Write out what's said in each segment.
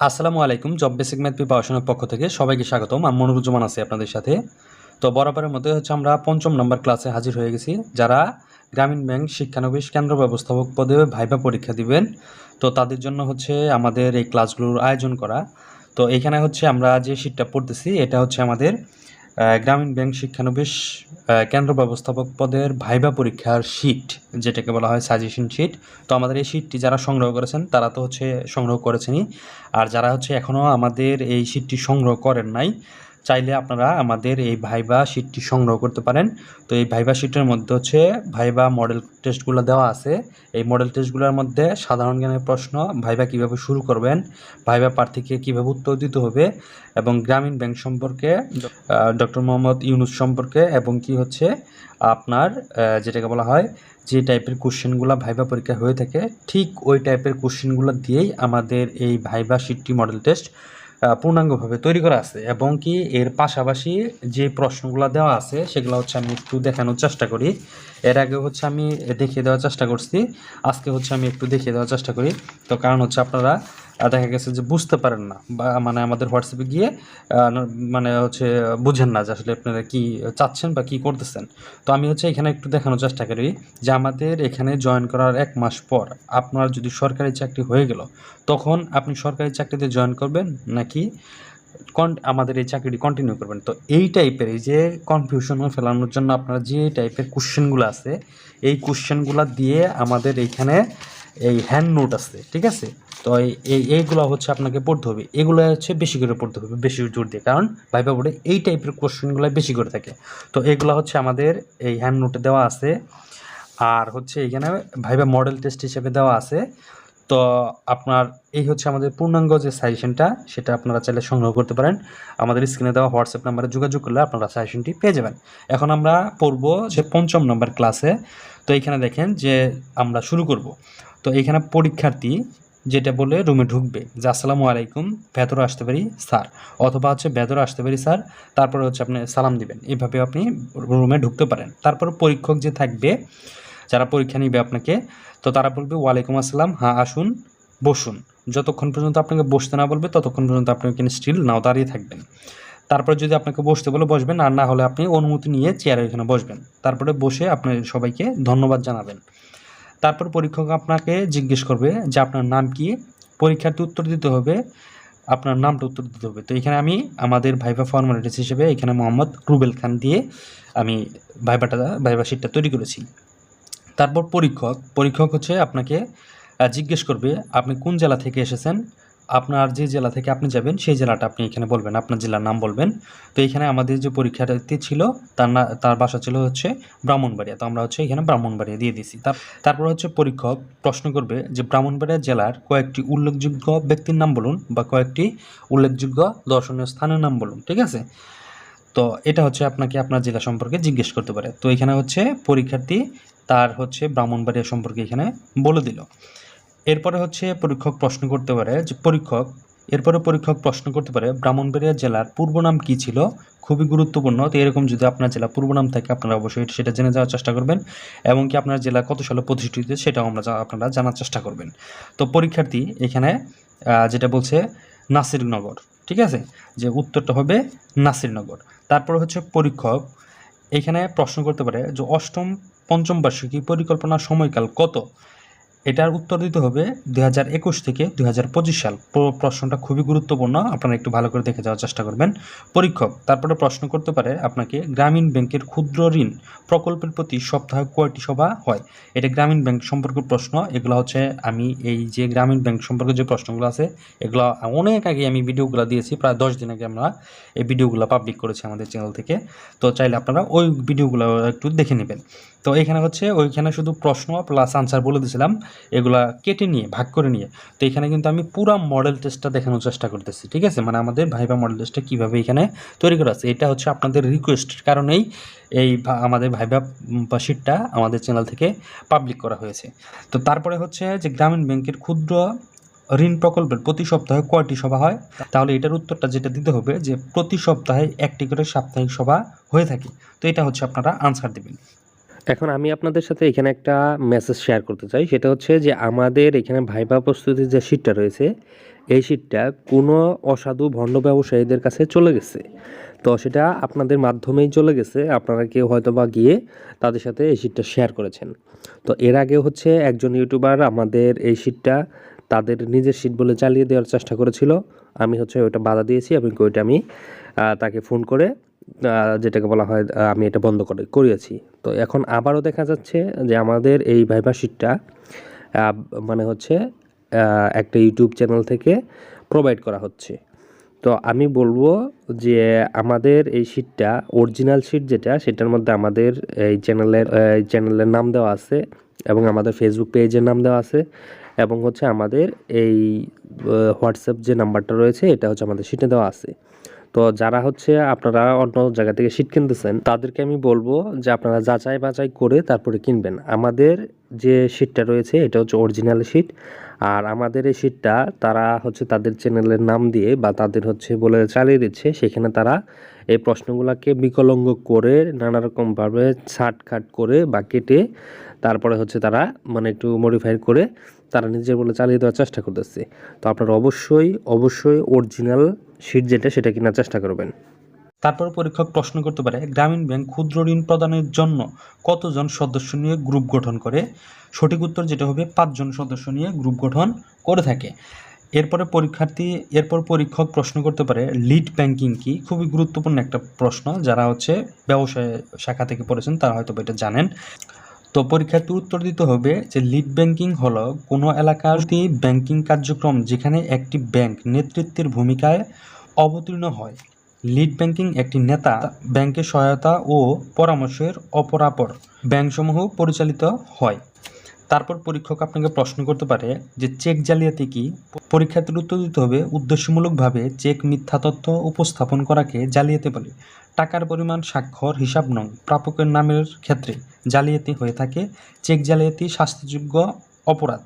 আসসালামু আলাইকুম job basic math প্রিপারেশনের পক্ষ থেকে সবাইকে স্বাগতম। আমি মনুরুজ্জামান আছি আপনাদের সাথে। তো বরাবরের মধ্যে হচ্ছে আমরা পঞ্চম নম্বর ক্লাসে হাজির হয়ে গেছি। যারা গ্রামীণ ব্যাংক শিক্ষানবিশ কেন্দ্র ব্যবস্থাপক পদে ভাইবা পরীক্ষা দিবেন, তো তাদের জন্য হচ্ছে আমাদের এই ক্লাসগুলোর আয়োজন করা। তো এখানে হচ্ছে আমরা যে শীটটা পড়তেছি, এটা হচ্ছে আমাদের গ্রামীণ ব্যাংক শিক্ষানবিশ কেন্দ্র ব্যবস্থাপক পদের ভাইবা পরীক্ষার শীট যেটাকে বলা হয় সাজেশন শীট তো আমাদের এই শীটটি যারা সংগ্রহ করেছেন, তারা তো হচ্ছে সংগ্রহ করেছেনই। আর যারা হচ্ছে এখনও আমাদের এই শীটটি সংগ্রহ করেন নাই চাইলে আপনারা আমাদের এই ভাইবা শীটটি সংগ্রহ করতে পারেন। তো এই ভাইবা শীটের মধ্যে হচ্ছে ভাইবা মডেল টেস্টগুলো দেওয়া আছে। এই মডেল টেস্টগুলোর মধ্যে সাধারণ জ্ঞানের প্রশ্ন ভাইবা কীভাবে শুরু করবেন ভাইবা প্রার্থীকে কীভাবে উত্তর দিতে হবে এবং গ্রামীণ ব্যাংক সম্পর্কে ডক্টর মোহাম্মদ ইউনুস সম্পর্কে এবং কি হচ্ছে আপনার যেটাকে বলা হয় যে টাইপের কোশ্চেনগুলো ভাইবা পরীক্ষা হয়ে থাকে, ঠিক ওই টাইপের কোশ্চেনগুলো দিয়েই আমাদের এই ভাইবা শিটটি মডেল টেস্ট পূর্ণাঙ্গভাবে তৈরি করা আছে এবং কি এর পাশাপাশি যে প্রশ্নগুলো দেওয়া আছে, সেগুলো হচ্ছে আমি একটু দেখানোর চেষ্টা করি। এর আগে হচ্ছে আমি দেখিয়ে দেওয়ার চেষ্টা করছি, আজকে হচ্ছে আমি একটু দেখিয়ে দেওয়ার চেষ্টা করি। তো কারণ হচ্ছে আপনারা দেখা গেছে যে বুঝতে পারেন না বা মানে আমাদের হোয়াটসঅ্যাপে গিয়ে মানে হচ্ছে বুঝেন না যে আসলে আপনারা কি চাচ্ছেন বা কি করতেছেন। তো আমি হচ্ছে এখানে একটু দেখানোর চেষ্টা করি যে আমাদের এখানে জয়েন করার এক মাস পর আপনার যদি সরকারি চাকরি হয়ে গেল, তখন আপনি সরকারি চাকরিতে জয়েন করবেন নাকি কন- আমাদের এই চাকরিটি কন্টিনিউ করবেন। তো এই টাইপের এই যে কনফিউশন ফেলানোর জন্য আপনার যে টাইপের কোশ্চেনগুলো আছে, এই কোশ্চেনগুলো দিয়ে আমাদের এইখানে এই হ্যান্ড নোট আছে, ঠিক আছে? তো এই- এই, এইগুলো হচ্ছে আপনাকে পড়তে হবে। এগুলো হচ্ছে বেশি করে পড়তে হবে, বেশি জোর দিয়ে। কারণ ভাইবা বোর্ডে এই টাইপের কোশ্চেনগুলো বেশি করে থাকে। তো এগুলো হচ্ছে আমাদের এই হ্যান্ড নোটে দেওয়া আছে। আর হচ্ছে এখানে ভাইবা মডেল টেস্ট হিসেবে দেওয়া আছে। তো আপনার, এই হচ্ছে আমাদের পূর্ণাঙ্গ যে সাজেশনটা সেটা আপনারা চাইলে সংগ্রহ করতে পারেন। আমাদের স্ক্রিনে দেওয়া হোয়াটসঅ্যাপ নাম্বারে যোগাযোগ করলে আপনারা সাজেশনটি পেয়ে যাবেন। এখন আমরা পড়ব যে পঞ্চম নম্বর ক্লাসে তো এখানে দেখেন যে আমরা শুরু করব। তো এখানে পরীক্ষার্থী যেটা বলে রুমে ঢুকবে। যে, আসসালামু আলাইকুম, ভেতরে আসতে পারি, স্যার। অথবা হচ্ছে, ভেতরে আসতে পারি, স্যার। তারপরে হচ্ছে, আপনি সালাম দিবেন। এইভাবে আপনি রুমে ঢুকতে পারেন। তারপর পরীক্ষক যে থাকবে, যারা পরীক্ষা নিবে আপনাকে, তো তারা বলবে, ওয়ালাইকুম আসসালাম হ্যাঁ আসুন, বসুন। যতক্ষণ পর্যন্ত আপনাকে বসতে না বলবে, ততক্ষণ পর্যন্ত আপনি এখানে স্টিল নাও দাঁড়িয়ে থাকবেন। তারপর যদি আপনাকে বসতে বলে বসবেন, আর না হলে আপনি অনুমতি নিয়ে চেয়ারে ওইখানে বসবেন। তারপরে বসে আপনি সবাইকে ধন্যবাদ জানাবেন। তারপর পরীক্ষক আপনাকে জিজ্ঞেস করবে যে আপনার নাম কি? পরীক্ষার্থী উত্তর দিতে হবে, আপনার নামটা উত্তর দিতে হবে। তো এখানে আমি আমাদের ভাইভা ফর্মালিটিস হিসেবে এখানে মোহাম্মদ রুবেল খান দিয়ে আমি ভাইভাটা, ভাইভা শিটটা তৈরি করেছি। তারপর পরীক্ষক পরীক্ষক হচ্ছে আপনাকে জিজ্ঞেস করবে, আপনি কোন জেলা থেকে এসেছেন? আপনার যে জেলা থেকে আপনি যাবেন, সেই জেলাটা আপনি এখানে বলবেন, আপনার জেলার নাম বলবেন। তো এখানে আমাদের যে পরীক্ষার্থী ছিল, তার না, তার বাসা ছিল হচ্ছে ব্রাহ্মণবাড়িয়া। তো আমরা হচ্ছে এখানে ব্রাহ্মণবাড়িয়া দিয়ে তার, তারপর হচ্ছে পরীক্ষক প্রশ্ন করবে যে ব্রাহ্মণবাড়িয়া জেলার কয়েকটি উল্লেখযোগ্য ব্যক্তির নাম বলুন বা কয়েকটি উল্লেখযোগ্য দর্শনীয় স্থানের নাম বলুন, ঠিক আছে? তো এটা হচ্ছে আপনাকে আপনার জেলা সম্পর্কে জিজ্ঞেস করতে পারে। তো এখানে হচ্ছে পরীক্ষার্থী তার হচ্ছে ব্রাহ্মণবাড়িয়া সম্পর্কে এখানে বলে দিল। এরপরে হচ্ছে পরীক্ষক প্রশ্ন করতে পারে, যে পরীক্ষক, এরপরে পরীক্ষক প্রশ্ন করতে পারে, ব্রাহ্মণবাড়িয়া জেলার পূর্ব নাম কী ছিল? খুবই গুরুত্বপূর্ণ। তো এরকম যদি আপনার জেলা পূর্ব নাম থাকে, আপনারা অবশ্যই সেটা জেনে যাওয়ার চেষ্টা করবেন। এবং কি আপনার জেলা কত সালে প্রতিষ্ঠিত সেটাও আমরা আপনারা জানার চেষ্টা করবেন। তো পরীক্ষার্থী এখানে যেটা বলছে নাসিরনগর, ঠিক আছে? যে উত্তরটা হবে নাসিরনগর। তারপর হচ্ছে পরীক্ষক, এখানে প্রশ্ন করতে পারে যে অষ্টম, পঞ্চম বার্ষিকী পরিকল্পনার সময়কাল কত? এটার উত্তর দিতে হবে দুই হাজার একুশ থেকে দুই হাজার পঁচিশ সাল। প্রশ্নটা খুবই গুরুত্বপূর্ণ, আপনারা একটু ভালো করে দেখে যাওয়ার চেষ্টা করবেন। পরীক্ষক, তারপরে প্রশ্ন করতে পারে আপনাকে, গ্রামীণ ব্যাংকের ক্ষুদ্র ঋণ প্রকল্পের প্রতি সপ্তাহে কয়টি সভা হয়? এটা গ্রামীণ ব্যাংক সম্পর্কে প্রশ্ন, এগুলো হচ্ছে আমি এই যে গ্রামীণ ব্যাংক সম্পর্কে যে প্রশ্নগুলো আছে, এগুলো অনেক আগে আমি ভিডিওগুলো দিয়েছি, প্রায় দশ দিন আগে আমরা এই ভিডিওগুলো পাবলিক করেছি আমাদের চ্যানেল থেকে। তো চাইলে আপনারা ওই ভিডিওগুলো একটু দেখে নেবেন। তো এখানে হচ্ছে ওইখানে শুধু প্রশ্ন প্লাস আনসার বলে দিয়েছিলাম, এগুলা কেটে নিয়ে, ভাগ করে নিয়ে। তো এখানে কিন্তু আমি পুরো মডেল টেস্টটা দেখানোর চেষ্টা করতেছি, ঠিক আছে? মানে আমাদের ভাইবা মডেল টেস্টটা কীভাবে এখানে তৈরি করা আছে, এটা হচ্ছে আপনাদের রিকোয়েস্টের কারণেই এই আমাদের ভাইবা শিটটা আমাদের চ্যানেল থেকে পাবলিক করা হয়েছে। তো তারপরে হচ্ছে যে গ্রামীণ ব্যাংকের ক্ষুদ্র ঋণ প্রকল্পের প্রতি সপ্তাহে কয়টি সভা হয়? তাহলে এটার উত্তরটা যেটা দিতে হবে যে প্রতি সপ্তাহে একটি করে সাপ্তাহিক সভা হয়ে থাকে। তো এটা হচ্ছে আপনারা আনসার দেবেন। এখন আমি আপনাদের সাথে এখানে একটা মেসেজ শেয়ার করতে চাই। সেটা হচ্ছে যে আমাদের এখানে ভাইবা প্রস্তুতির যে শীটটা রয়েছে, এই শীটটা কোনো অসাধু ভণ্ড ব্যবসায়ীদের কাছে চলে গেছে। তো সেটা আপনাদের মাধ্যমেই চলে গেছে। আপনারা কেউ হয়তো বা গিয়ে তাদের সাথে এই শীটটা শেয়ার করেছেন। তো এর আগে হচ্ছে একজন ইউটিউবার আমাদের এই শীটটা তাদের নিজের শীট বলে চালিয়ে দেওয়ার চেষ্টা করেছিল। আমি হচ্ছে ওটা বাধা দিয়েছি এবং ওইটা আমি তাকে ফোন করে যেটাকে বলা হয় আমি এটা বন্ধ করে, করিয়েছি। তো এখন আবারও দেখা যাচ্ছে যে আমাদের এই ভাইবা শিটটা মানে হচ্ছে একটা ইউটিউব চ্যানেল থেকে প্রোভাইড করা হচ্ছে। তো আমি বলব যে আমাদের এই শিটটা অরিজিনাল শিট যেটা, সেটার মধ্যে আমাদের এই চ্যানেলের এই চ্যানেলের নাম দেওয়া আছে এবং আমাদের ফেসবুক পেজের নাম দেওয়া আছে এবং হচ্ছে আমাদের এই হোয়াটসঅ্যাপ যে নাম্বারটা রয়েছে, এটা হচ্ছে আমাদের শিটে দেওয়া আছে। তো যারা হচ্ছে আপনারা অন্য জায়গা থেকে শীট কিনতেছেন, তাদেরকে আমি বলব যে আপনারা যাচাই বাছাই করে তারপরে কিনবেন। আমাদের যে শীটটা রয়েছে, এটা হচ্ছে অরিজিনাল শীট আর আমাদের এই শীটটা তারা হচ্ছে তাদের চ্যানেলের নাম দিয়ে বা তাদের হচ্ছে বলে চালিয়ে দিচ্ছে। সেখানে তারা এই প্রশ্নগুলোকে বিকলঙ্গ করে নানা রকমভাবে ছাট খাট করে বা কেটে তারপরে হচ্ছে তারা মানে একটু মডিফাই করে তারা নিজের বলে চালিয়ে দেওয়ার চেষ্টা করতেছে। তো আপনারা অবশ্যই অবশ্যই অরিজিনাল শিট যেটা, সেটা কেনার চেষ্টা করবেন। তারপর পরীক্ষক প্রশ্ন করতে পারে, গ্রামীণ ব্যাংক ক্ষুদ্র ঋণ প্রদানের জন্য কতজন সদস্য নিয়ে গ্রুপ গঠন করে? সঠিক উত্তর যেটা হবে, পাঁচজন সদস্য নিয়ে গ্রুপ গঠন করে থাকে। এরপরে পরীক্ষার্থী, এরপর পরীক্ষক প্রশ্ন করতে পারে, লিড ব্যাংকিং কি? খুবই গুরুত্বপূর্ণ একটা প্রশ্ন, যারা হচ্ছে ব্যবসায় শাখা থেকে পড়েছেন, তারা হয়তো এটা জানেন। তো পরীক্ষার্থী উত্তর দিতে হবে যে লিড ব্যাংকিং হলো কোনো এলাকার ব্যাংকিং কার্যক্রম যেখানে একটি ব্যাংক নেতৃত্বের ভূমিকায় অবতীর্ণ হয়। লিড ব্যাংকিং একটি নেতা ব্যাংকের সহায়তা ও পরামর্শের অপরাপর ব্যাংকসমূহ পরিচালিত হয়। তারপর পরীক্ষক আপনাকে প্রশ্ন করতে পারে যে চেক জালিয়াতি কি? পরীক্ষার্থীর উত্তর দিতে হবে, উদ্দেশ্যমূলকভাবে চেক মিথ্যা তথ্য উপস্থাপন করাকে জালিয়াতি বলে। টাকার পরিমাণ, স্বাক্ষর, হিসাব নং, প্রাপকের নামের ক্ষেত্রে জালিয়াতি হয়ে থাকে। চেক জালিয়াতি শাস্তিযোগ্য অপরাধ।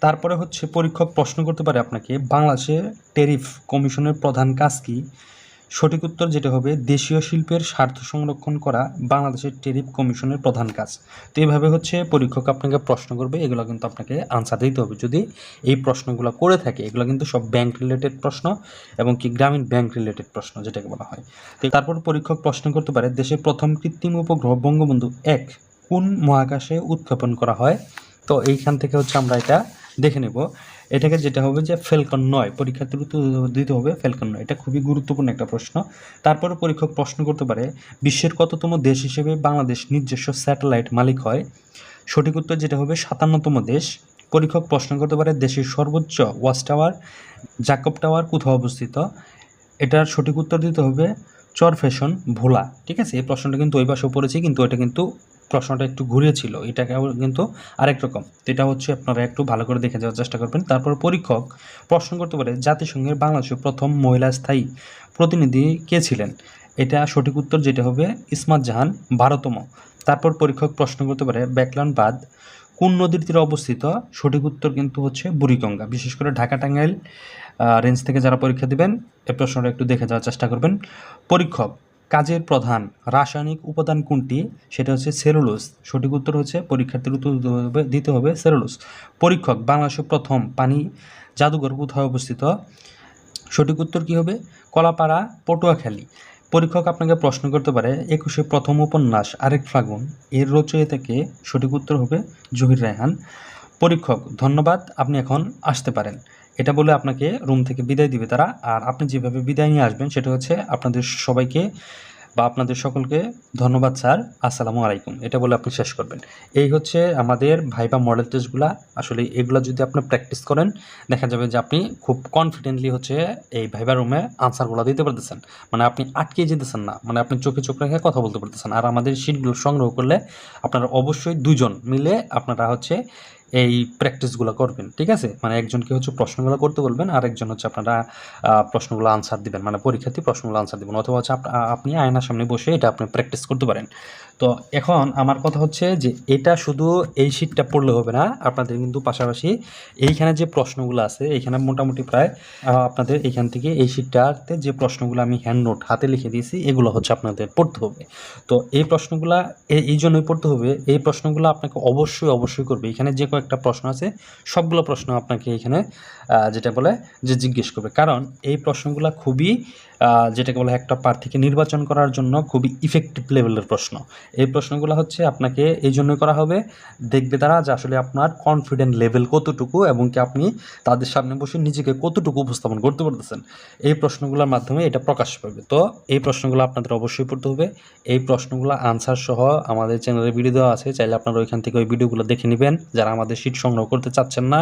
তারপরে হচ্ছে পরীক্ষক প্রশ্ন করতে পারে আপনাকে বাংলাদেশের টেরিফ কমিশনের প্রধান কাজ কি? সঠিক উত্তর যেটা হবে, দেশীয় শিল্পের স্বার্থ সংরক্ষণ করা বাংলাদেশের টেরিফ কমিশনের প্রধান কাজ। তো এইভাবে হচ্ছে পরীক্ষক আপনাকে প্রশ্ন করবে, এগুলো কিন্তু আপনাকে আনসার দিতে হবে। যদি এই প্রশ্নগুলো করে থাকে, এগুলো কিন্তু সব ব্যাংক রিলেটেড প্রশ্ন এবং কি গ্রামীণ ব্যাংক রিলেটেড প্রশ্ন যেটাকে বলা হয়। তো তারপর পরীক্ষক প্রশ্ন করতে পারে, দেশের প্রথম কৃত্রিম উপগ্রহ বঙ্গবন্ধু এক কোন মহাকাশে উৎক্ষেপণ করা হয়? তো এইখান থেকে হচ্ছে আমরা এটা দেখে নেব। এটাকে যেটা হবে যে ফেলকন নয় পরীক্ষার দিতে হবে ফেলকন নয়। এটা খুবই গুরুত্বপূর্ণ একটা প্রশ্ন। তারপরে পরীক্ষক প্রশ্ন করতে পারে, বিশ্বের কততম দেশ হিসেবে বাংলাদেশ নিজস্ব স্যাটেলাইট মালিক হয়? সঠিক উত্তর যেটা হবে, সাতান্নতম দেশ। পরীক্ষক প্রশ্ন করতে পারে, দেশের সর্বোচ্চ ওয়াচ টাওয়ার জাকব টাওয়ার কোথাও অবস্থিত? এটার সঠিক উত্তর দিতে হবে চর ফ্যাশন ভোলা। ঠিক আছে? এই প্রশ্নটা কিন্তু ওই পাশেও পড়েছি, কিন্তু এটা কিন্তু প্রশ্নটা একটু ঘুরিয়েছিল এটাকে কিন্তু আরেক রকম। এটা হচ্ছে আপনারা একটু ভালো করে দেখে যাওয়ার চেষ্টা করবেন। তারপর পরীক্ষক প্রশ্ন করতে পারে জাতিসংঘের বাংলাদেশের প্রথম মহিলা স্থায়ী প্রতিনিধি কে ছিলেন? এটা সঠিক উত্তর যেটা হবে ইসমাত জাহান বারোতম। তারপর পরীক্ষক প্রশ্ন করতে পারে ব্যাকলান বাদ কোন নদীর তীরে অবস্থিত? সঠিক উত্তর কিন্তু হচ্ছে বুড়িগঙ্গা। বিশেষ করে ঢাকা টাঙ্গাইল রেঞ্জ থেকে যারা পরীক্ষা দেবেন এই প্রশ্নটা একটু দেখে যাওয়ার চেষ্টা করবেন। পরীক্ষক কাজের প্রধান রাসায়নিক উপাদান কোনটি? সেটা হচ্ছে সেলুলোজ। সঠিক উত্তর হচ্ছে পরীক্ষার্থীর উত্তর দিতে হবে সেলুলোজ। পরীক্ষক, বাংলাদেশের প্রথম পানি জাদুঘর কোথায় অবস্থিত? সঠিক উত্তর কী হবে? কলাপাড়া, পটুয়াখালী। পরীক্ষক আপনাকে প্রশ্ন করতে পারে, একুশে প্রথম উপন্যাস, আরেক ফাগুন। এর রচয়িতাকে সঠিক উত্তর হবে জহির রায়হান। পরীক্ষক, ধন্যবাদ, আপনি এখন আসতে পারেন। এটা বলে আপনাকে রুম থেকে বিদায় দিবে তারা। আর আপনি যেভাবে বিদায় নিয়ে আসবেন, সেটা হচ্ছে আপনাদের সবাইকে বা আপনাদের সকলকে ধন্যবাদ, স্যার। আসসালামু আলাইকুম। এটা বলে আপনি শেষ করবেন। এই হচ্ছে আমাদের ভাইবা মডেল টেস্টগুলা আসলে এগুলো যদি আপনি প্র্যাকটিস করেন, দেখা যাবে যে আপনি খুব কনফিডেন্টলি হচ্ছে এই ভাইবা রুমে আনসারগুলো দিতে পারতেছেন। মানে আপনি আটকে যেতেছেন না। মানে আপনি চোখে চোখ রেখে কথা বলতে পারতেছেন। আর আমাদের শিটগুলো সংগ্রহ করলে আপনারা অবশ্যই দুজন মিলে আপনারা হচ্ছে এই প্র্যাকটিসগুলো করবেন, ঠিক আছে? মানে একজনকে হচ্ছে প্রশ্নগুলো করতে বলবেন আর একজন হচ্ছে আপনারা প্রশ্নগুলো আনসার দিবেন মানে পরীক্ষার্থী প্রশ্নগুলো আনসার দিবেন, অথবা হচ্ছে আপনি আয়নার সামনে বসে এটা আপনি প্র্যাকটিস করতে পারেন। তো এখন আমার কথা হচ্ছে যে এটা শুধু এই শীটটা পড়লে হবে না, আপনাদের কিন্তু পাশাপাশি এইখানে যে প্রশ্নগুলো আছে, এইখানে মোটামুটি প্রায় আপনাদের এইখান থেকে এই শীটটাতে যে প্রশ্নগুলো আমি হ্যান্ড নোট হাতে লিখে দিয়েছি, এগুলো হচ্ছে আপনাদের পড়তে হবে। তো এই প্রশ্নগুলা, এই জন্যই পড়তে হবে, এই প্রশ্নগুলো আপনাকে অবশ্যই অবশ্যই করবে। এখানে যে কয়েকটা প্রশ্ন আছে। সবগুলো প্রশ্ন আপনাকে এখানে যেটা বলে যে জিজ্ঞেস করবে। কারণ এই প্রশ্নগুলো খুবই যেটাকে বলে একটা প্রার্থীকে নির্বাচন করার জন্য খুবই ইফেক্টিভ লেভেলের প্রশ্ন। এই প্রশ্নগুলো হচ্ছে আপনাকে এই জন্যই করা হবে, দেখবে তারা যে আসলে আপনার কনফিডেন্ট লেভেল কতটুকু এবং কি আপনি তাদের সামনে বসে নিজেকে কতটুকু উপস্থাপন করতে পারতেছেন। এই প্রশ্নগুলোর মাধ্যমে এটা প্রকাশ পাবে। তো এই প্রশ্নগুলো আপনাদের অবশ্যই পড়তে হবে। এই প্রশ্নগুলো আনসার সহ আমাদের চ্যানেলে ভিডিও দেওয়া আছে, চাইলে আপনারা ওইখান থেকে ওই ভিডিওগুলো দেখে নেবেন। যারা আমাদের শীট সংগ্রহ করতে চাচ্ছেন না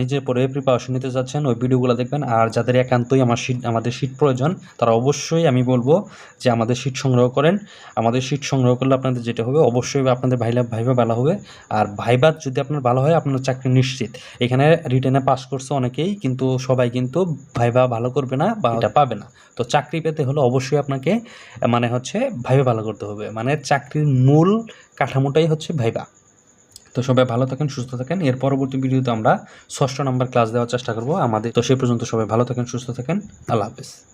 নিজের পরে প্রিপারেশন নিতে চাচ্ছেন ওই ভিডিওগুলো দেখবেন। আর যাদের একান্তই আমার শীট আমাদের শীট প্রয়োজন, তারা অবশ্যই আমি বলব যে আমাদের শীট সংগ্রহ করেন। আমাদের শীট সংগ্রহ করলে আপনাদের যেটা হবে, অবশ্যই আপনাদের ভাইলা, ভাইবা ভালো হবে। আর ভাইবাত যদি আপনার ভালো হয়, আপনার চাকরি নিশ্চিত। এখানে রিটেনে পাস করছে অনেকেই, কিন্তু সবাই কিন্তু ভাইবা ভালো করবে না বা এটা পাবে না। তো চাকরি পেতে হলে অবশ্যই আপনাকে মানে হচ্ছে ভাইবা ভালো করতে হবে। মানে চাকরির মূল কাঠামোটাই হচ্ছে ভাইবা। তো সবাই ভালো থাকেন, সুস্থ থাকেন। এর পরবর্তী ভিডিওতে আমরা ষষ্ঠ নাম্বার ক্লাস দেওয়ার চেষ্টা করব। আমাদের তো সেই পর্যন্ত সবাই ভালো থাকেন, সুস্থ থাকেন। আল্লাহ হাফেজ।